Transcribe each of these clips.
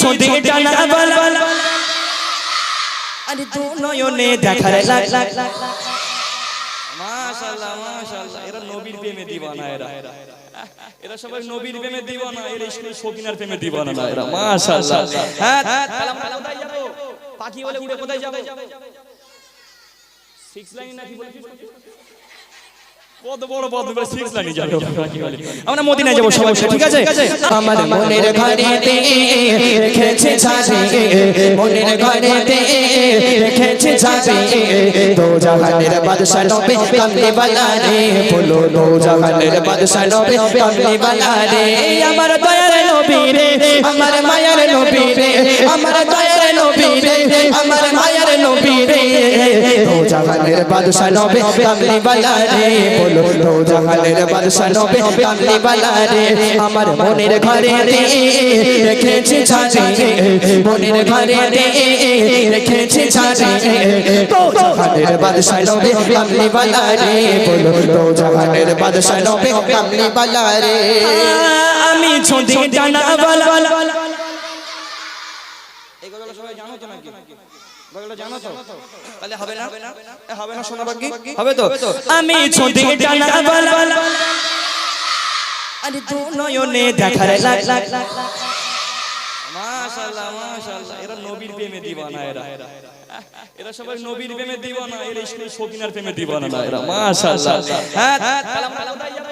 ছোঁদে টানা বলা আরে দু নয়নে দেখার লাগ লাগ মাশাআল্লাহ মাশাআল্লাহ। এরা নবীর প্রেমে দিওয়ানা এরা। এরা সবাই নবীর প্রেমে দিওয়ানা এরা স্কুল সকিনার প্রেমে দিওয়ানা না এরা। মাশাআল্লাহ। হ্যাঁ তাহলে আমরা কোথায় যাব? পাখি বলে উড়ে কোথায় যাব? সিক্স লাইন নাকি বলে আমরা মদিনায় যাব সবাই ঠিক আছে? আমার মনের ঘরেতে রেখেছে ছাড়ে মনের ঘরেতে রেখেছে ছাড়ে দো জাহানের বাদশা নবে কামলি বালা রে বলো দো জাহানের বাদশা নবে কামলি বালা রে আমার দয়ার নবী রে, আমার মায়ার নবী রে, আমার দয়ার নবী রে, আমার মায়ার নবী রে জাহানের বাদশা নবে কামলি বালা রে, বলো দো জাহানের বাদশা নবে কামলি বালা রে, আমার মনের ঘরে রেখেছে ছাড়ে মনের ঘরে রেখেছে ছাড়ে জাহানের বাদশা নবে কামলি বালা রে, বলো তো জাহানের বাদশা নবে কামলি বালা রে। আমি ছোঁদে টানা বলা এই গজলটা সবাই জানো তো নাকি? গজলটা জানো তো? তাহলে হবে না? এ, হবে না শোনা বাকি? হবে তো? আমি ছোঁদে টানা আরে দু নয়নে দেখার লাগ লাগ মাশাআল্লাহ মাশাআল্লাহ। এরা নবীর প্রেমে দিওয়ানা এরা। এরা সবাই নবীর প্রেমে দিওয়ানা এরা স্কুল সকিনার প্রেমে দিওয়ানা না এরা। মাশাআল্লাহ। হ্যাঁ তাহলে আমরা কোথায় যাব?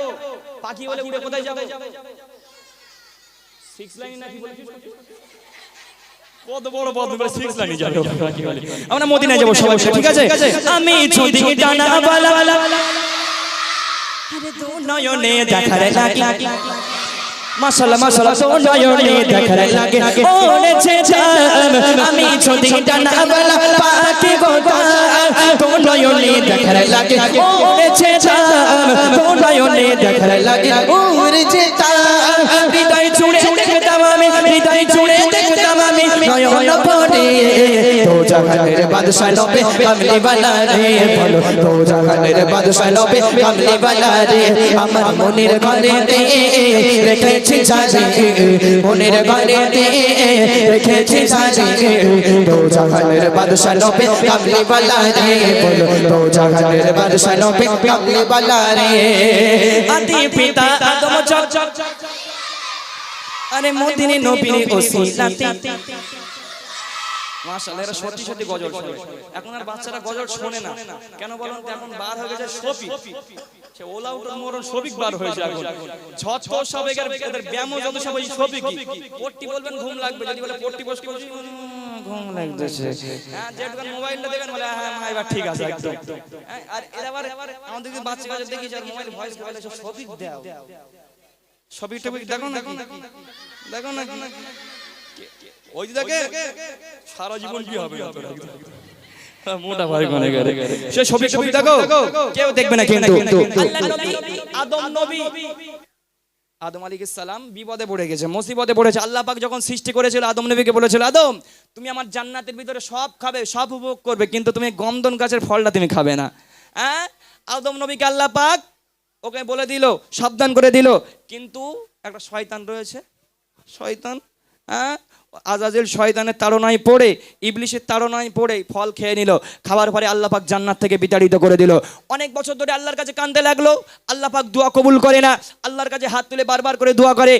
পাখি বলে উড়ে কোথায় যাব? সিক্স লাইন নাকি বলে আমরা মদিনায় যাব সবাই ঠিক আছে? আমি ছোটি টানা বালা আরে দু নয়নে দেখার লাগে। মাশাআল্লাহ মাশাআল্লাহ তো নয়নে দেখার লাগে। ওনেছে জাম আমি ছোটি টানা বালা পাখি গোটা তো নয়নে দেখার লাগে। ওনেছে জাম তো নয়নে দেখার লাগে। উড়ছে তার। নয়ন ভরে তো জাহানের বাদশা নবে কামলি বালা রে বলো তো জাহানের বাদশা নবে কামলি বালা রে আমার মনের ঘরে রেখেছি ছাড়ে মনের ঘরে রেখেছি ছাড়ে তো জাহানের বাদশা নবে কামলি বালা রে বলো তো জাহানের বাদশা নবে কামলি বালা রে আদি পিতা আদম চক আরে মদিনে নবীর ওসিলাতে মাশাআল্লাহ এরা সত্যি সত্যি গজল শোনে। এখন আর বাচ্চারা গজল শোনে না। কেন বলুন তো এখন বার হয়ে গেছে শফিক। সে ওলাউটর মরণ শফিক বার হয়েছে এখন। ঝট সব এদের যত সব এই শফিক পট্টি বলবেন ঘুম লাগবে যদি বলে পট্টি বসতে বসে ঘুম লাগতেছে হ্যাঁ যেটুকু মোবাইলটা দেবেন বলে হ্যাঁ মা এবার ঠিক আছে একদম। হ্যাঁ, আর এরা আবার আমাদের বাচ্চা কাছে দেখি যার মোবাইল ভয়েস মোবাইল সব শফিক দাও ছবি টবি দেখো না দেখো না ওই যে দেখে? সারা জীবন কি হবে না তোর? একদম। মোটা ভাই কোনে গেরে সে ছবি ছবি দেখো। কেউ দেখবে না কিন্তু। আদম নবী। আদম আলাইহিস সালাম বিপদে পড়ে গেছে মুসিবতে পড়েছে। আল্লাহ পাক যখন সৃষ্টি করেছিল আদম নবীকে বলেছিল আদম তুমি আমার জান্নাতের ভিতরে সব খাবে সব উপভোগ করবে কিন্তু তুমি গমদন গাছের ফলটা তুমি খাবে না। হ্যাঁ আদম নবীকে আল্লাহ পাক ওকে বলে দিল সাবধান করে দিল কিন্তু একটা শয়তান রয়েছে। শয়তান হ্যাঁ? আজাজিল শয়তানের তাড়নায় পড়ে, ইবলিশের তাড়নায় পড়ে ফল খেয়ে নিল। খাবার পরে পাক জান্নাত থেকে বিতাড়িত করে দিল। অনেক বছর ধরে আল্লাহর কাছে কান্দতে লাগল। পাক দোয়া কবুল করে না। আল্লাহর কাছে হাত তুলে বারবার করে দোয়া করে।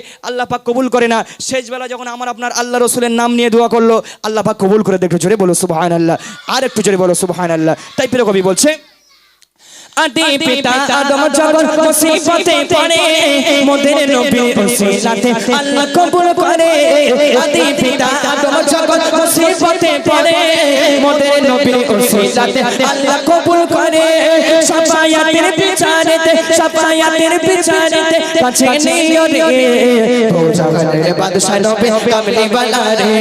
পাক কবুল করে না। শেষবেলা যখন আমার আপনার আল্লাহ রসুলের নাম নিয়ে দোয়া করল পাক কবুল করে দেখো জোরে বলো সুবহান আল্লাহ আর একটু জোরে বলো সুবহান আল্লাহ তাই প্রিয় কবি বলছে আদি পিতা আদম যখন মুসিবতে পড়ে মোদের নবী ওসিলাতে আল্লাহ কবুল করে। আদি পিতা আদম যখন মুসিবতে পড়ে মোদের নবী ওসিলাতে আল্লাহ কবুল করে। সাফায়াতের বিচারেতে সাফায়াতের বিচারেতে কাছে নিও রে। তো জাহানের বাদশা নবে কামলি বালা রে।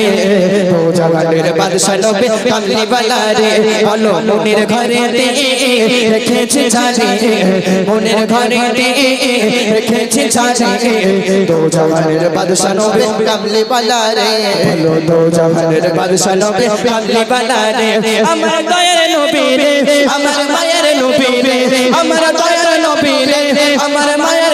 তো জাহানের বাদশা নবে কামলি বালা রে বলো মনের ঘরে দে রেখেছে ছাড়ে মনের ঘরে দে রেখেছে ছাড়ে তো জাহানের বাদশা নবে কামলি বালা রে বলো তো রে আমার দয়ার নবী রে আমার মায়ের নবী রে আমার দয়ার নবী রে আমার মায়ের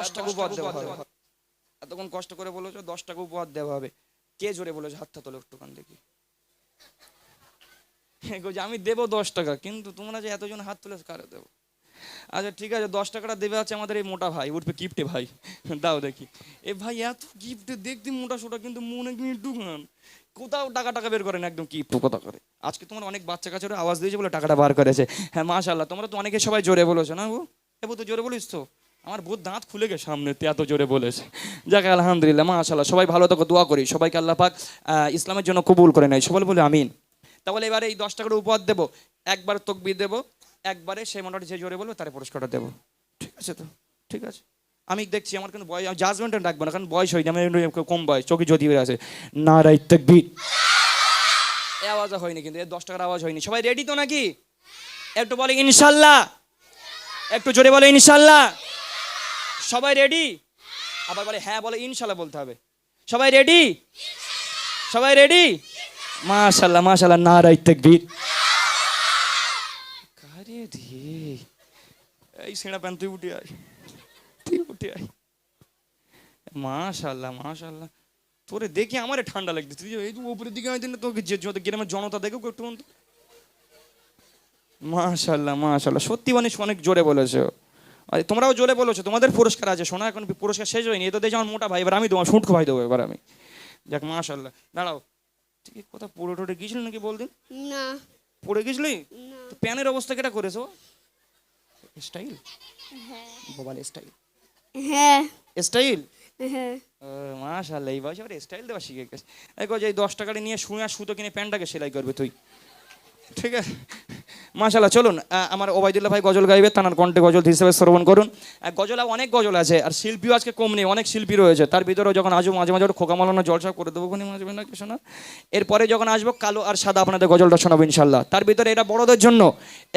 দশ টাকা উপহার দেওয়া হবে। এতক্ষণ কষ্ট করে বলেছ দশ টাকা উপহার দেওয়া হবে। কে জোরে বলেছ? হাতটা তোলো একটুখান দেখি। আমি দেবো দশ টাকা কিন্তু তোমরা যে এতজন হাত তুলে কারে দেবো? আচ্ছা ঠিক আছে দশ টাকাটা দেবে আছে আমাদের এই মোটা ভাই উঠবে কিপ্টে ভাই। দাও দেখি। এ ভাই এত কিপ্টে দেখতে মোটা সোটা কিন্তু মনে একটুখান কোথাও টাকা টাকা বের করেন একদম কিপ্টু কথা করে। আজকে তোমার অনেক বাচ্চা কাছের আওয়াজ দিয়েছে বলে টাকাটা বার করেছে। হ্যাঁ মাশাল্লাহ তোমরা তো অনেকে সবাই জোরে বলেছ না গো? এ বউ তো জোরে বলিস তো। আমার বহুত দাঁত খুলে গে সামনে এত জোরে বলেছে। যাক, আলহামদুলিল্লাহ মাশাল্লাহ সবাই ভালো থাকো, দোয়া করি। সবাইকে আল্লাহ পাক ইসলামের জন্য কবুল করে নেয়। সবাই বলে আমিন। তাহলে এবারে এই দশ টাকার উপহার দেবো। একবার তকবির দেবো, একবারে সেই মোটামুটি যে জোরে বলবে তার পুরস্কারটা দেবো। ঠিক আছে তো? ঠিক আছে? আমি দেখছি আমার কিন্তু বয়স জাজমেন্টে রাখব না, কারণ বয়স হয়নি আমি কম বয়স, চোখে যদি আছে। নারাই তকবির। এ আওয়াজ হয়নি কিন্তু, এ দশ টাকার আওয়াজ হয়নি। সবাই রেডি তো নাকি? একটু বলে ইনশাল্লাহ একটু জোরে বলে ইনশাল্লাহ সবাই রেডি আবার বলে হ্যাঁ বলে, ইনশাল্লাহ বলতে হবে। সবাই রেডি সবাই রেডি মাশাল্লাহ মাশাল্লাহ নারাই তকবীর। কারে রে? এই সেনা প্যান তুই উঠে আয়। তুই উঠে আয়। মাশাল্লাহ মাশাল্লাহ। তোরে দেখি আমারে ঠান্ডা লাগছে। তুই এই উপরের দিকে আমি তোকে যে যত গ্রামের জনতা দেখো একটু। মাশাল্লাহ মাশাল্লাহ। সত্যি মানে অনেক জোরে বলেছে। তোমরাও জোরে বলেছ তোমাদের পুরস্কার আছে শোনা এখন পুরস্কার শেষ হয়নি এ তো দেখছি আমার মোটা ভাই এবার আমি তোমার শুটকো ভাই দেবো এবার আমি। যাক মাশাল্লাহ দাঁড়াও ঠিক কি কোথাও পড়ে টোটে গিয়েছিলি নাকি বলদিন? না। পড়ে তো প্যানের অবস্থা কেটা করেছ স্টাইল? Mobile style. হ্যাঁ। স্টাইল? হ্যাঁ। মাশাল্লাহ এই বয়সে স্টাইল দেওয়া শিখে গেছে। দেখো যে এই দশ টাকা নিয়ে শুয়ে আর সুতো কিনে প্যান্টটাকে সেলাই করবে তুই। ঠিক আছে? মাশাল্লাহ চলুন আমার ওবায়দুল্লাহ ভাই গজল গাইবে, তানার কণ্ঠে গজল হিসেবে শ্রবণ করুন। গজল, অনেক গজল আছে, আর শিল্পীও আজকে কম নেই, অনেক শিল্পী রয়েছে। তার ভিতরেও যখন আসব, মাঝে মাঝে খোকা মালানো জলসা করে দেবো কোনি মাঝে মাঝে শোনা? এরপরে যখন আসব, কালো আর সাদা আপনাদের গজলটা শোনাবো ইনশাল্লাহ তার ভিতরে এটা বড়দের জন্য।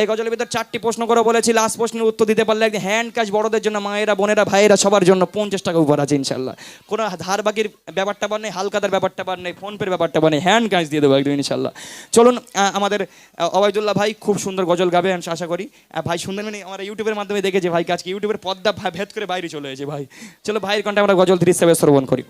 এই গজলের ভিতরে চারটি প্রশ্ন করে বলেছি লাস্ট প্রশ্নের উত্তর দিতে পারলে একদিন হ্যান্ড কাজ বড়দের জন্য, মায়েরা, বোনেরা, ভাইয়েরা সবার জন্য পঞ্চাশ টাকা উপর আছে ইনশাল্লাহ কোনো ধার বাকির ব্যাপারটা বার নেই হালকাতার ব্যাপারটা বার নেই, ফোনপের ব্যাপারটা বার নেই হ্যান্ড কাজ দিয়ে দেবো একদিন ইনশাল্লাহ চলুন আমাদের অবায়দুল্লাহ ভাই খুব সুন্দর গজল গাবে আমি আশা করি। ভাই সুন্দর মানে আমরা ইউটিউবের মাধ্যমে দেখেছি ভাই আজকে ইউটিউবের পদ্মা ভেদ করে বাইরে চলে এসেছে ভাই। চলো ভাইয়ের কণ্ঠে আমরা গজল ধীরে হিসাবে শ্রবণ করি।